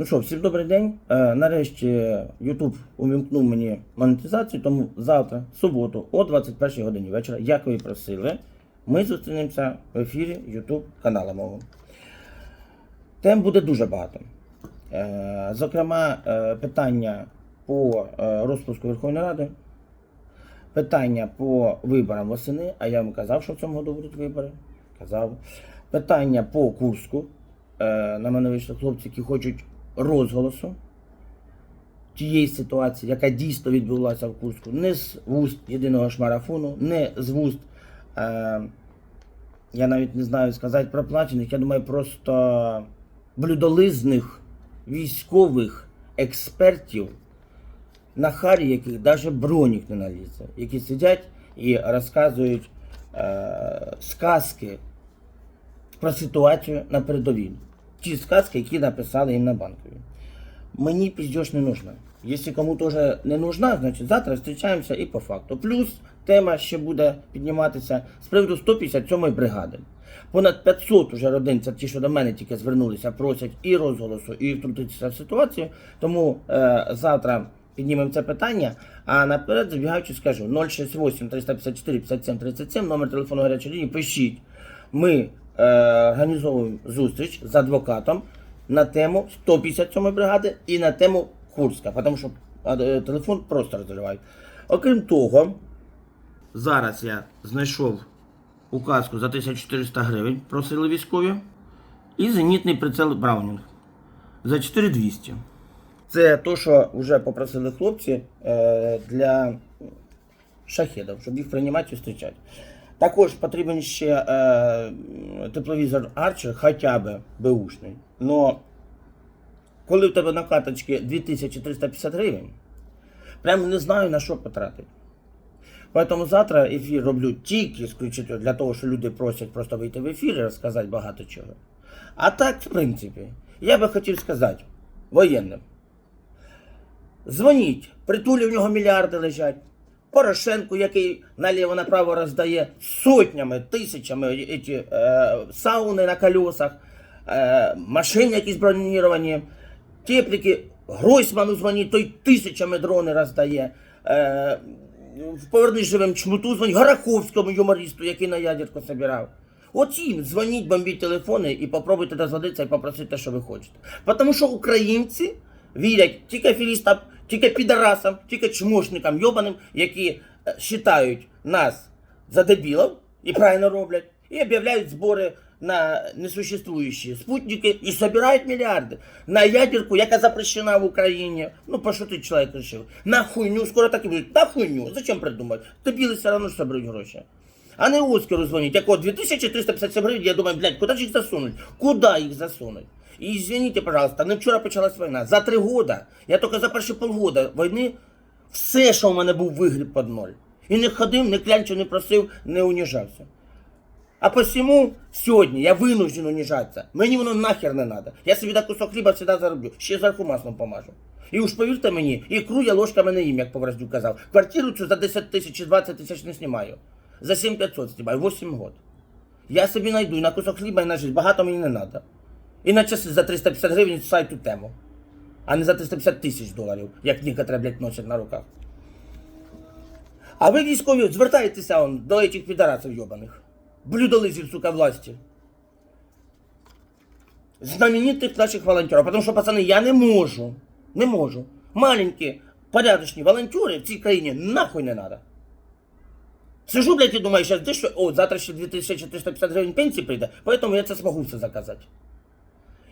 Ну що, всім добрий день. Е, нарешті YouTube увімкнув мені монетизацію, тому завтра, суботу, о 21 годині вечора, як ви просили, ми зустрінемося в ефірі YouTube каналу мого. Тем буде дуже багато. Е, зокрема, е, питання по е, розпуску Верховної Ради, питання по виборам восени, а я вам казав, що в цьому году будуть вибори. Казав. Питання по Курську. Е, на мене вийшли хлопці, які хочуть розголосу тієї ситуації, яка дійсно відбулася в Курську, не з вуст єдиного ж марафону, не з вуст, е, я навіть не знаю сказати проплачених, я думаю, просто блюдолизних військових експертів, на харі яких навіть бронік не налізе, які сидять і розказують е, сказки про ситуацію на передовій. Ті сказки, які написали їм на банкові. Мені піздеж не нужна. Якщо кому теж не нужна, значить завтра зустрічаємося і по факту. Плюс тема ще буде підніматися з приводу 157-ї бригади. Понад 500 уже родин, це ті, що до мене тільки звернулися, просять і розголосу, і втрутитися в ситуацію. Тому е, завтра піднімемо це питання. А наперед, забігаючи, скажу 068 354 57 37, номер телефону гарячої лінії, пишіть. Ми організовуємо зустріч з адвокатом на тему 157 бригади і на тему Курська, тому що е, телефон просто розривають. Окрім того, зараз я знайшов указку за 1400 гривень, просили військові, і зенітний прицел Браунінг за 4200. Це то, що вже попросили хлопці е, для шахедів, щоб їх приймати і зустрічати. Також потрібен ще е, тепловізор Archer, хоча б беушний. Но коли в тебе на карточці 2350 гривень, прямо не знаю на що потратити. Поэтому завтра ефір роблю тільки исключительно для того, що люди просять просто вийти в ефір і розказати багато чого. А так, в принципі, я би хотів сказати воєнним. Дзвоніть, притулі в нього мільярди лежать. Порошенку, який наліво-направо роздає сотнями, тисячами эти, е, сауни на колесах, е, машини якісь броніровані, тепліки, Гройсману дзвонить, той тисячами дрони роздає. Е, Повернись живим чмуту, дзвонить Гараховському юмористу, який на ядерку собирав. От їм дзвоніть, бомбіть телефони і попробуйте дозвонитися і попросити, що ви хочете. Тому що українці вірять тільки аферістам, тільки підарасам, тільки чмошникам йобаним, які е, вважають нас за дебілів і правильно роблять, і об'являють збори на несуществуючі спутники і собирають мільярди на ядерку, яка запрещена в Україні. Ну, по що ти чоловік рішив? На хуйню, скоро так і будуть. На хуйню. Зачем придумати? Дебіли все одно соберуть гроші. А не Оскару дзвонить, якого 2357 гривень, я думаю, блядь, куди ж їх засунуть? Куди їх засунуть? І извините, пожалуйста, не вчора почалась війна. За три года, я тільки за перші полгода війни, все, що в мене був вигріб під ноль. І не ходив, не клянчив, не просив, не уніжався. А посему сьогодні я вынужден унижаться. Мені воно нахер не надо. Я собі на кусок хліба завжди зароблю. Ще зверху маслом помажу. І уж повірте мені, ікру я ложками не їм, як Повраздюк казав. Квартиру цю за 10 тисяч чи 20 тисяч не знімаю. За 7500 знімаю, 8 год. Я собі найду на кусок хліба і на життя. Багато мені не треба. І на часи за 350 гривень сайту тему. А не за 350 тисяч доларів, як некоторі, блядь, носять на руках. А ви військові звертайтеся он, до этих підарасів йобаних. Блюдолизів, сука, власті. Знаменитых наших волонтеров. Потому що, пацани, я не можу. Не можу. Маленькі, порядочні волонтери в цій країні нахуй не надо. Сижу, блядь, і думаю, зараз дещо, о, завтра ще 2350 гривень пенсії прийде, поэтому я це змогу все заказати.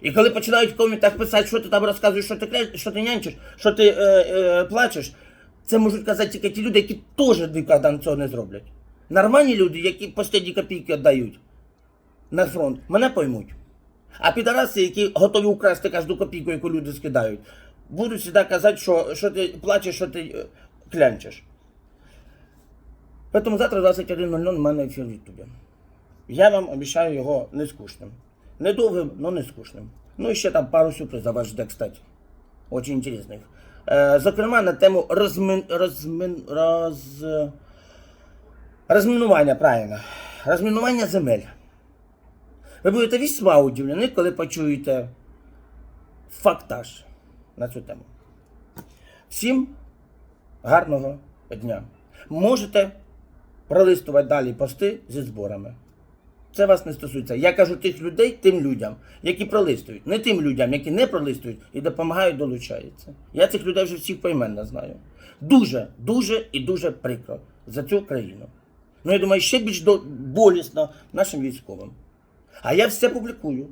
І коли починають в коментах писати, що ти там розказуєш, що ти, кля- що ти нянчиш, що ти е, е, плачеш, це можуть казати тільки ті люди, які теж ніколи цього не зроблять. Нормальні люди, які останні копійки віддають на фронт, мене поймуть. А підараси, які готові украсти кожну копійку, яку люди скидають, будуть завжди казати, що, що ти плачеш, що ти е, клянчиш. Тому завтра 21.00 в мене ефір в Ютубі. Я вам обіцяю його не скучним. Недовгим, але не скучним. Ну і ще там пару сюрпризів вас жде, кстати. Очень інтересних. Е, зокрема, на тему розмин, розмин, роз, розмінування, правильно. Розмінування земель. Ви будете весьма удивлені, коли почуєте фактаж на цю тему. Всім гарного дня. Можете пролистувати далі пости зі зборами. Це вас не стосується. Я кажу тих людей, тим людям, які пролистують, не тим людям, які не пролистують і допомагають, долучаються. Я цих людей вже всіх поіменно знаю. Дуже, дуже і дуже прикро за цю країну. Ну, я думаю, ще більш болісно нашим військовим. А я все публікую.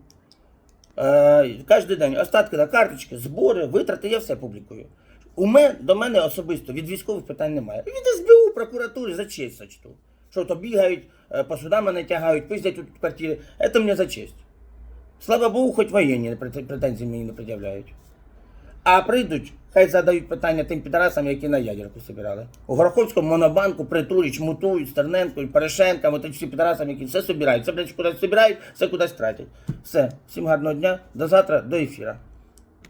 Е, кожен день остатки на карточки, збори, витрати, я все публікую. У мене, до мене особисто від військових питань немає. Від СБУ, прокуратури за честь сочту. Що то бігають, е, по судам мене тягають, пиздять тут в квартирі. Це мені за честь. Слава Богу, хоч воєнні претен- претензії мені не пред'являють. А прийдуть, хай задають питання тим підарасам, які на ядерку збирали. У Гороховському монобанку Притуліч, Мутують, Стерненко, Порошенка, от всі підарасам, які все собирають. Це, блядь, кудись збирають, все кудись тратять. Все, всім гарного дня, до завтра, до ефіра.